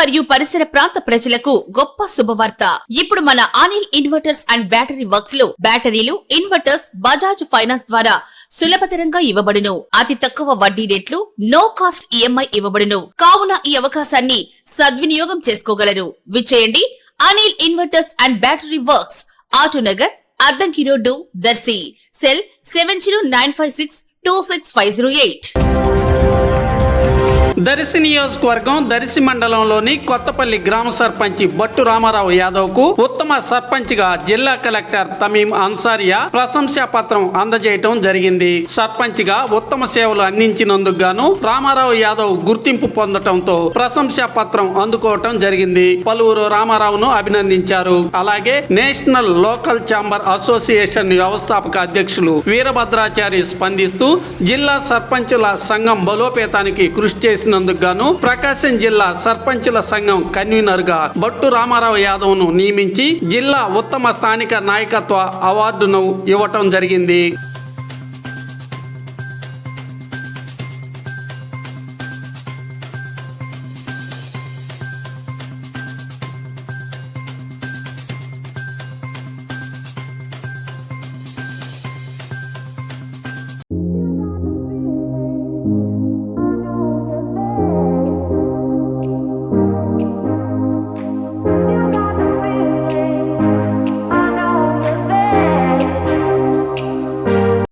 మరియు పరిసర ప్రాంత ప్రజలకు గొప్ప శుభవార్త. ఇప్పుడు మన అనిల్ ఇన్వర్టర్స్ అండ్ బ్యాటరీ వర్క్స్లో బ్యాటరీలు ఇన్వర్టర్స్ బజాజ్ ఫైనాన్స్ ద్వారా సులభతరంగా ఇవ్వబడును. అతి తక్కువ వడ్డీ రేట్లు నో కాస్ట్ ఈఎంఐ ఇవ్వబడును. కావున ఈ అవకాశాన్ని సద్వినియోగం చేసుకోగలరు. విచ్చేయండి Anil inverters and battery works Autonagar Addanki road Darsi. Cell seven zero nine five six two six five zero eight. Darsi నియోజకవర్గం దర్శి మండలంలోని కొత్తపల్లి గ్రామ సర్పంచ్ బట్టు రామారావు యాదవ్కు ఉత్తమ సర్పంచ్గా జిల్లా కలెక్టర్ తమీం అన్సారియా ప్రశంసా పత్రం అందజేయటం జరిగింది. సర్పంచ్గా ఉత్తమ సేవలు అందించినందుకు గాను రామారావు యాదవ్ గుర్తింపు పొందటంతో ప్రశంసా పత్రం అందుకోవటం జరిగింది. పలువురు రామారావును అభినందించారు. అలాగే నేషనల్ లోకల్ ఛాంబర్ అసోసియేషన్ వ్యవస్థాపక అధ్యక్షులు వీరభద్రాచారి స్పందిస్తూ జిల్లా సర్పంచుల సంఘం బలోపేతానికి కృషి చేసినందుకు గాను ప్రకాశం జిల్లా సర్పంచుల సంఘం కన్వీనర్గా బట్టు రామారావు యాదవ్ను నియమించి జిల్లా ఉత్తమ స్థానిక నాయకత్వ అవార్డును ఇవ్వటం జరిగింది.